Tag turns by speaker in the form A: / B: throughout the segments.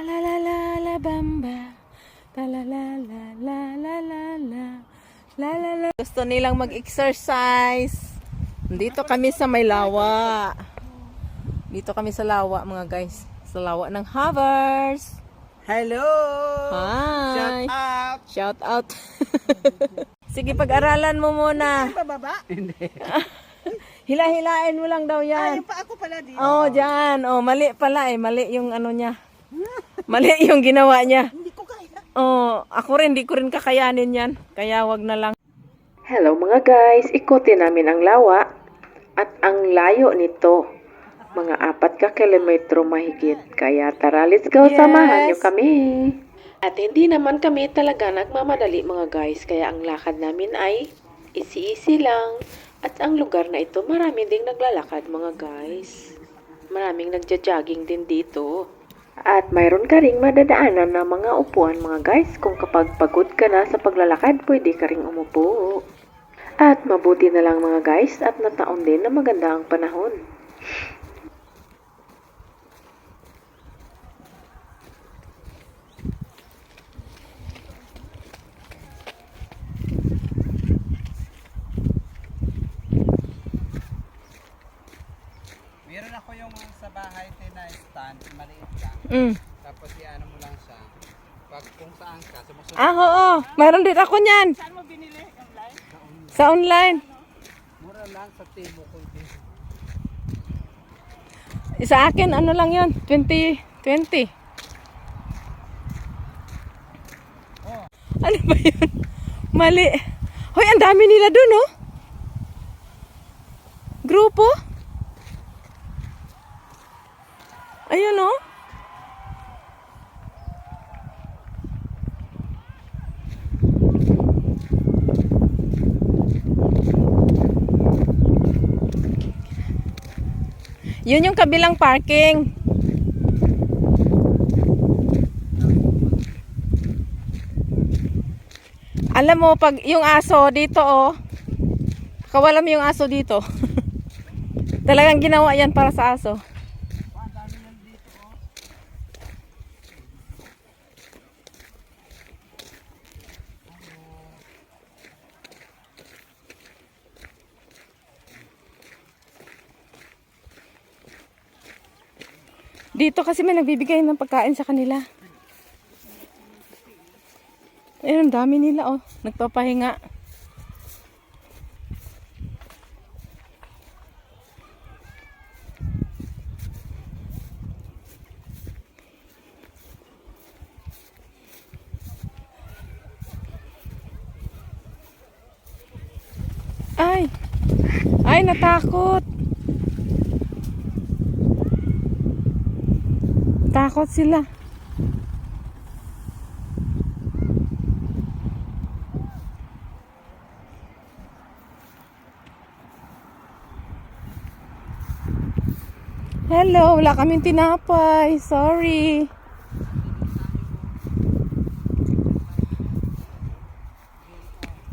A: la la la la bamba. Ta la la la la la la la. La la la. Gusto nilang mag-exercise. Dito kami sa may lawa. Dito kami sa lawa mga guys. Sa lawa ng Havers.
B: Hello!
A: Hi.
B: Shout out!
A: Shout out. Sige, pag-aralan mo muna.
B: Bababa? Hindi.
A: Hila-hilain mo lang daw yan.
B: yung pa ako pala dito.
A: Oh, dyan. Oh, mali pala eh. Mali yung ano niya. Mali yung ginawa niya.
B: Hindi ko kaya.
A: Oh, ako rin, di ko rin kakayanin yan. Kaya wag na lang.
C: Hello mga guys, ikutin namin ang lawa at ang layo nito. Mga apat ka kilometro mahigit. Kaya tara, let's go,
A: Yes.
C: samahan nyo kami. At hindi naman kami talaga nagmamadali mga guys. Kaya ang lakad namin ay easy-easy lang. At ang lugar na ito, marami ding naglalakad mga guys. Maraming nagja-jogging din dito. At mayroon ka ring madadaanan na mga upuan mga guys. Kung kapag pagod ka na sa paglalakad, pwede ka ring umupo. At mabuti na lang mga guys at nataon din na maganda ang panahon.
B: Meron ako yung sa bahay tina stand, maliit lang.
A: Mm.
B: Tapos iano mo lang siya. Pag kung saan ka, sumusunod
A: Ah, oo. Mayroon din ako niyan.
B: Saan mo binili? Online?
A: Sa online.
B: Mura lang sa table ko din.
A: Sa akin, ano lang yon 20, 20.
B: Oh.
A: Ano ba yun? Mali. Hoy, ang dami nila dun, oh. Grupo? Ayun, oh. Yun yung kabilang parking. Alam mo, pag yung aso dito, oh. Kawalam yung aso dito. Talagang ginawa yan para sa aso. Dito kasi may nagbibigay ng pagkain sa kanila. Ayun, ang dami nila oh. Nagpapahinga. Ay! Ay, natakot! Takot sila. Hello, wala kaming tinapay. Sorry.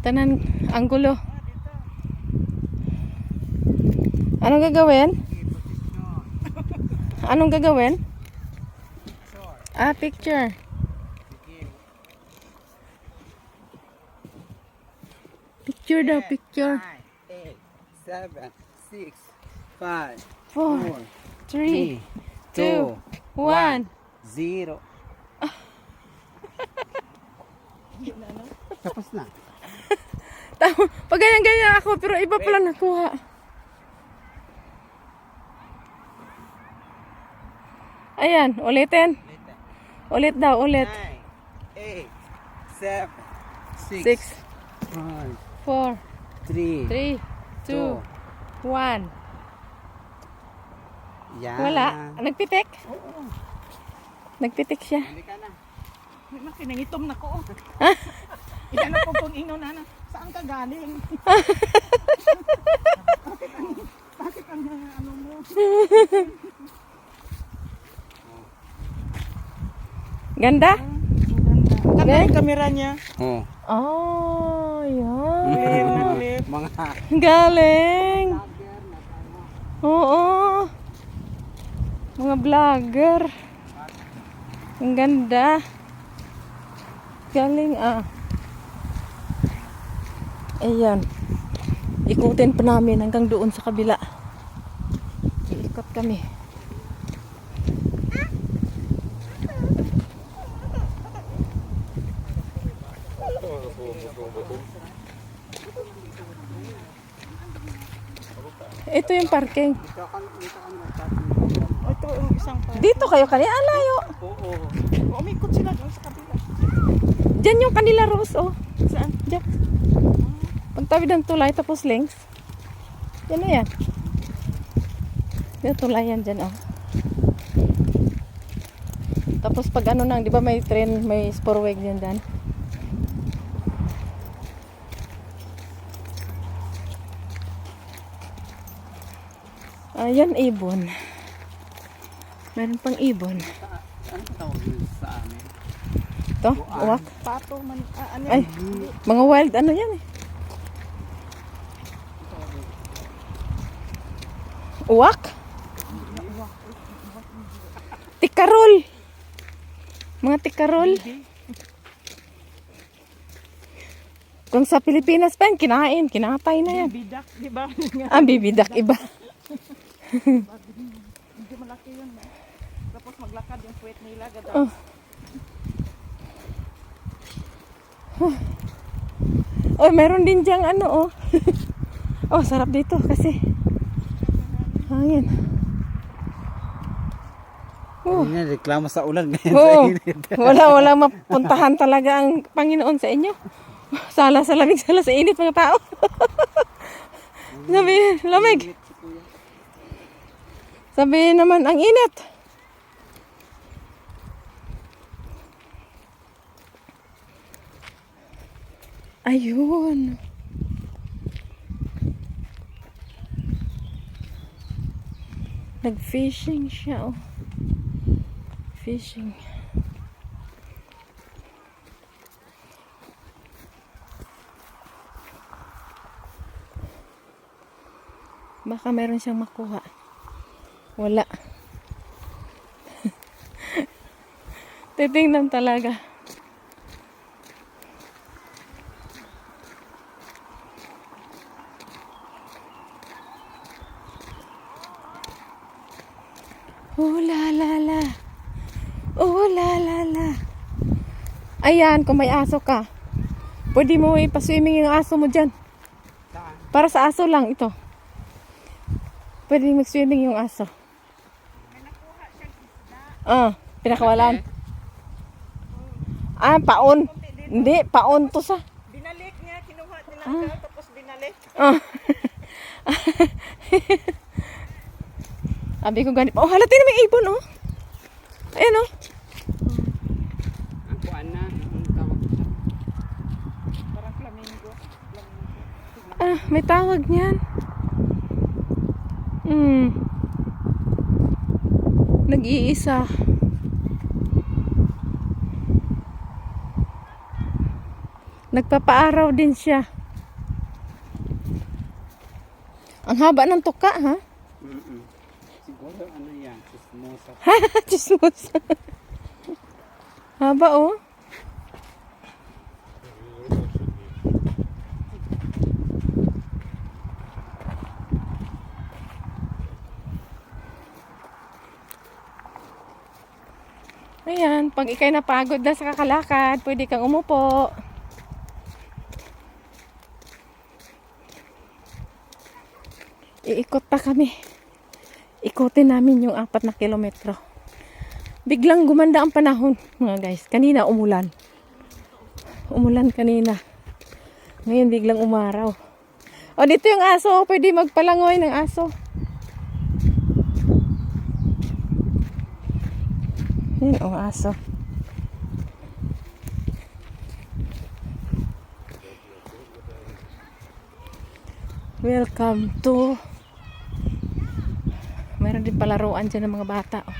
A: Tanan, ang gulo. Anong gagawin? Anong gagawin? Ah, picture. Picture daw, picture.
B: 9, 8, 7, 6, 5,
A: Four,
B: 4,
A: three,
B: 3,
A: two,
B: 2,
A: one.
B: 0. Tapos na.
A: Pag ganyan-ganyan ako, pero iba pala nakuha. Ayan, ulitin. Ulit daw, ulit.
B: 9, 8, 7, 6,
A: Six,
B: 5,
A: four,
B: 3,
A: three, two, one.
B: Yan.
A: Wala. Nagpitik? Nagpitik siya.
B: Hindi ka na.
D: Kinangitom na ko. Iyan ako kung ino na na. Saan ka galing? bakit ang, bakit ang ano mo?
A: Ganda?
D: Ganda yung kamera niya.
B: Oh.
A: Oh, yan.
D: Clear na clear.
B: Mga
A: Galing. Oo. Mga vlogger. Ang ganda. Galing ah. Ayan. Ikutin pa namin hanggang doon sa kabila. Iikot kami. Ito yung parking.
D: Ito yung isang pa.
A: Dito kayo kaya alayo.
B: Oo.
D: Umikot sila doon sa kabila.
A: Diyan yung kanila Rose, oh.
D: Saan?
A: Diyan. Pagtabi ng tulay, tapos links. Yan na yan. Yung tulay yan dyan, oh. Tapos pag ano nang, di ba may train, may sporweg yan dyan. Ayan, ibon. Meron pang ibon.
B: Ano tawag sa amin?
A: Ito, uwak.
D: Pato man. Ah, ano
A: Ay, mga wild ano yan eh. Uwak? Tikarol. Mga tikarol. Kung sa Pilipinas pa yan, kinain, kinatay na yan.
D: Bidak, di ba?
A: Ah, bibidak iba.
D: Hindi malaki yun. eh. Tapos maglakad yung puwet nila. Gada.
A: Oh. Oh, meron din diyang ano, oh. oh, sarap dito kasi. Hangin. Oh.
B: Na reklamo sa ulan ngayon
A: Oo.
B: sa init.
A: Wala, wala mapuntahan talaga ang Panginoon sa inyo. Sala sa lamig, sala sa init mga tao. Sabi, lamig. Sabi naman, ang init. Ayun. Nag-fishing siya, oh. Fishing. Baka meron siyang makuha. Wala. Titingnan talaga. Oh la la la. Oh la la la. Ayan, kung may aso ka. Pwede mo ipaswimming yung aso mo dyan. Para sa aso lang ito. Pwede mag-swimming yung aso. Ah, pinakawalan. Ah, paon. Hindi, paon to sa.
D: Binalik niya, kinuha tinanggal, tapos binalik.
A: Ah. Sabi ko ganit. Oh, halatin na may ibon, oh. Ayan, oh.
D: Parang flamingo. flamingo.
A: Ah, may tawag niyan. Hmm. Nag-iisa. Nagpapaaraw din siya. Ang haba ng tuka, ha?
B: Mm-mm. Siguro ano yan. Sismosa.
A: Chismos. haba, oh. Ayan, pag ikay napagod na sa kakalakad, pwede kang umupo. Iikot pa kami. Ikutin namin yung apat na kilometro. Biglang gumanda ang panahon, mga guys. Kanina umulan. Umulan kanina. Ngayon biglang umaraw. O, dito yung aso. Pwede magpalangoy ng aso. Yan ang aso. Welcome to Meron din palaruan dyan ng mga bata. Oh.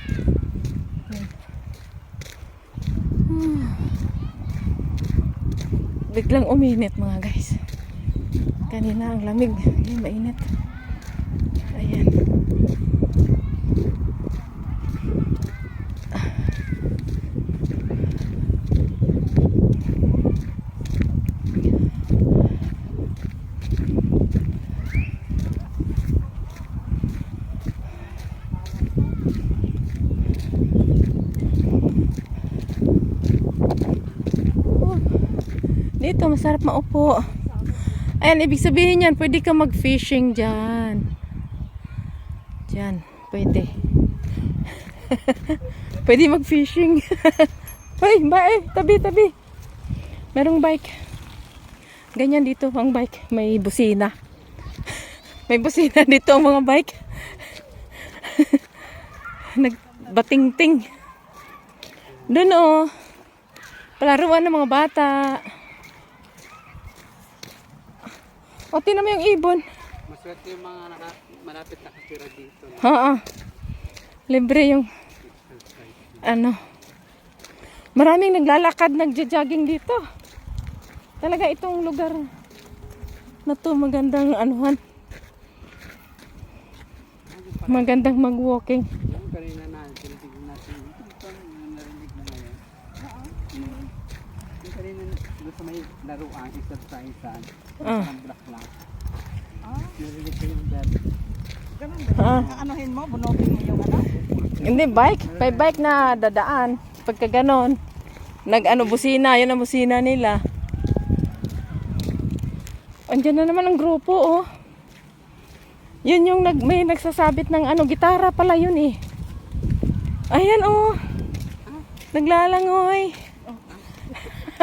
A: Hmm. Biglang uminit mga guys. Kanina ang lamig. Ngayon mainit. Ayan. Dito, masarap maupo. Ayan, ibig sabihin yan, pwede ka mag-fishing dyan. Dyan, pwede. pwede mag-fishing. Hoy, ba eh, tabi, tabi. Merong bike. Ganyan dito ang bike. May busina. May busina dito ang mga bike. Nagbating-ting. Doon oh. Palaruan ng mga bata. O, tinan mo yung ibon.
B: Maswerte yung mga naka, malapit nakatira dito.
A: Oo. Libre yung ano. Maraming naglalakad, nagja-jogging dito. Talaga itong lugar na to magandang anuhan. Magandang mag-walking.
B: Yung kanina na, tinitignan natin. Ito yung narinig mo ngayon. Mm. Yung kanina gusto may laruan, exercise saan.
A: Ah.
B: Ang block lang. Narinig ko yung bell.
D: Ganun ba?
A: Ah.
D: Aanohin mo, bunogin mo yung ano?
A: Hindi, bike. May bike na dadaan. Pagka ganon, nag-ano, busina. Yun ang busina nila. Andiyan na naman ang grupo, oh. Yun yung nag, may nagsasabit ng ano, gitara pala yun eh. Ayan, oh. Naglalangoy.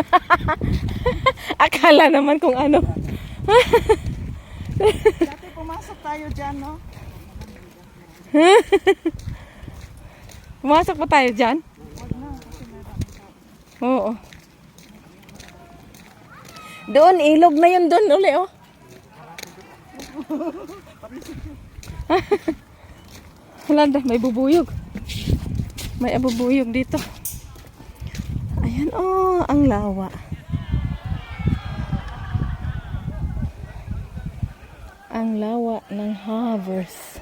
A: Akala naman kung ano.
D: Dati pumasok tayo dyan, no?
A: Pumasok pa tayo dyan? Oo. Doon, ilog na yun doon uli, oh. Wala na, may bubuyog. May abubuyog dito. Ayan, oh, ang lawa. Ang lawa ng Havers.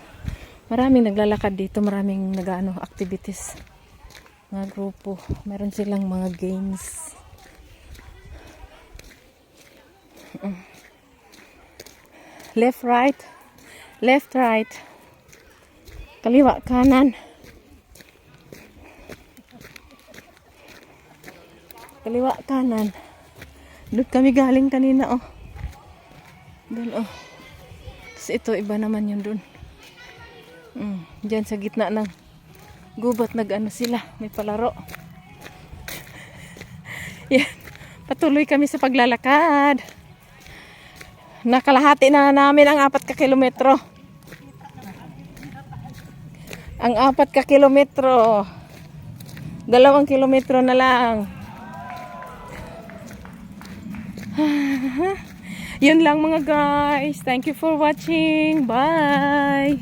A: Maraming naglalakad dito, maraming nag-ano, activities. Mga grupo. Meron silang mga games. Left, right. Left, right. Kaliwa, kanan. Kaliwa, kanan. Doon kami galing kanina, oh. Doon, oh. Tapos ito, iba naman yun doon. Mm, diyan sa gitna ng gubat nag-ano sila, may palaro. Yan. Patuloy kami sa paglalakad. Nakalahati na namin ang apat ka kilometro. Ang apat ka kilometro. Dalawang kilometro na lang. Yun lang mga guys. Thank you for watching. Bye.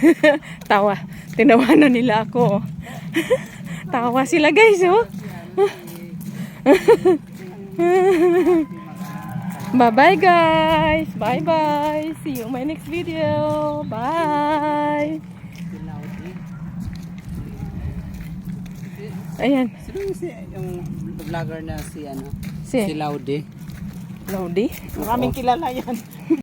A: Tawa. Tinawanan nila ako. Tawa sila guys, oh. Bye-bye guys. Bye-bye. See you in my next video. Bye. Ayan.
B: Sino yung, si, yung vlogger na si ano?
A: Si
B: Si Laude.
A: Lodi.
D: Maraming kilala yan.